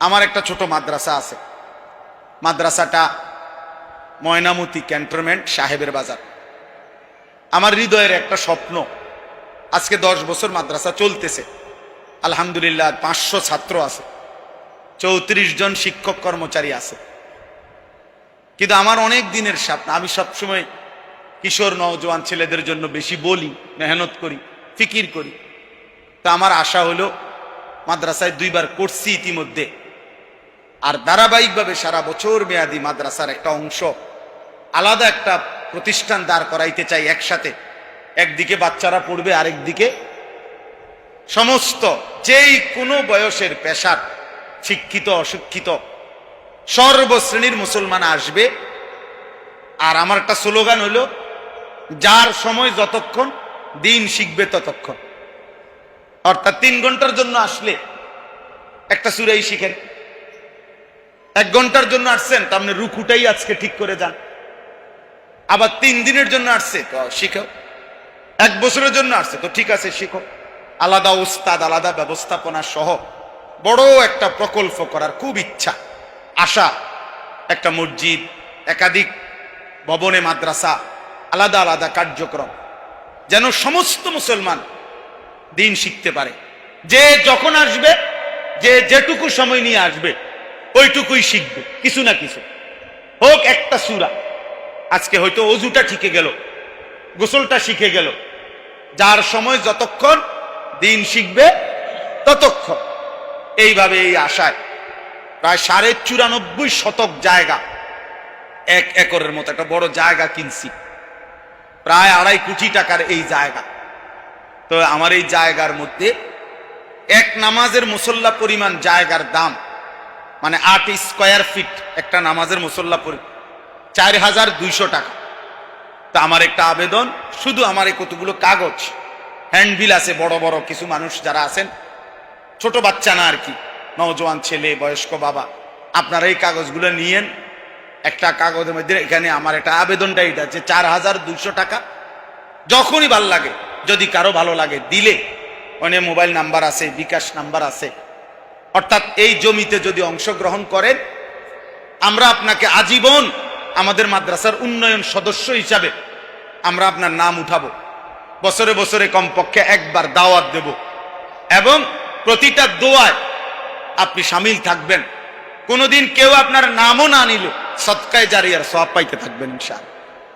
আমার একটা ছোট মাদ্রাসা আছে। মাদ্রাসাটা ময়নামতি ক্যান্টনমেন্ট সাহেবের বাজার। আমার হৃদয়ের একটা স্বপ্ন, আজকে দশ বছর মাদ্রাসা চলতেছে। আলহামদুলিল্লাহ পাঁচশো ছাত্র আছে, চৌত্রিশ জন শিক্ষক কর্মচারী আছে। কিন্তু আমার অনেক দিনের স্বপ্ন, আমি সবসময় কিশোর, নওজোয়ান ছেলেদের জন্য বেশি বলি, মেহনত করি, ফিকির করি। তো আমার আশা হলো, মাদ্রাসায় দুইবার করছি ইতিমধ্যে আর ধারাবাহিকভাবে সারা বছর মেয়াদি মাদ্রাসার একটা অংশ আলাদা একটা প্রতিষ্ঠান দাঁড় করাইতে চাই একসাথে। একদিকে বাচ্চারা পড়বে আরেক দিকে সমস্ত যেই কোনো বয়সের পেশার শিক্ষিত, অশিক্ষিত সর্বশ্রেণীর মুসলমান আসবে। আর আমার একটা স্লোগান হলো যার সময় যতক্ষণ দিন শিখবে ততক্ষণ। অর্থাৎ তিন ঘণ্টার জন্য আসলে একটা সুরাই শিখেন। এক ঘণ্টার জন্য আসছেন, তার মানে রুকুটাই আজকে ঠিক করে যান। আবার তিন দিনের জন্য আসছে, তো শিখো। এক বছরের জন্য আসছে, তো ঠিক আছে, শিখো। আলাদা উস্তাদ আলাদা ব্যবস্থাপনা সহ বড় একটা প্রকল্প করার খুব ইচ্ছা, আশা, একটা মসজিদ, একাধিক ভবনে মাদ্রাসা, আলাদা আলাদা কার্যক্রম, যেন সমস্ত মুসলমান দিন শিখতে পারে। যে যখন আসবে, যে যেটুকু সময় নিয়ে আসবে ওইটুকুই শিখবে, কিছু না কিছু। হোক একটা সুরা। আজকে হয়তো অজুটা ঠিকে গেল, গোসলটা শিখে গেল। যার সময় যতক্ষণ দিন শিখবে, ততক্ষণ। এইভাবে এই আশায়। প্রায় সাড়ে চুরানব্বই শতক জায়গা। এক একরের মতো একটা বড় জায়গা কিনছি। প্রায় আড়াই কোটি টাকার এই জায়গা। তো আমার এই জায়গার মধ্যে এক নামাজের মুসল্লা পরিমাণ জায়গার দাম মানে আট স্কোয়ার ফিট একটা নামাজের মুসল্লা পরি চার হাজার দুইশো টাকা। তা আমার একটা আবেদন, শুধু আমার এই কতগুলো কাগজ হ্যান্ডবিল আছে, বড় বড় কিছু মানুষ যারা আছেন, ছোট বাচ্চা না আর কি, নওজোয়ান ছেলে, বয়স্ক বাবা, আপনারা এই কাগজগুলো নিয়েন। একটা কাগজের মধ্যে এখানে আমার একটা আবেদনটা এটা যে চার হাজার দুইশো টাকা, যখনই ভালো লাগে, যদি কারও ভালো লাগে, দিলে। অনেক মোবাইল নাম্বার আছে, বিকাশ নাম্বার আছে অর্থাৎ এই জমিতে যদি অংশগ্রহণ করেন, আমরা আপনাকে আজীবন আমাদের মাদ্রাসার উন্নয়ন সদস্য হিসাবে আমরা আপনার নাম উঠাবো। বছরে বছরে কমপক্ষে একবার দাওয়াত দেব এবং প্রতিটা দোয়ায় আপনি সামিল থাকবেন। কোনোদিন কেউ আপনার নামও না নিল, সৎকায় জারিয়ার সব পাইতে থাকবেন ইনশাআল্লাহ।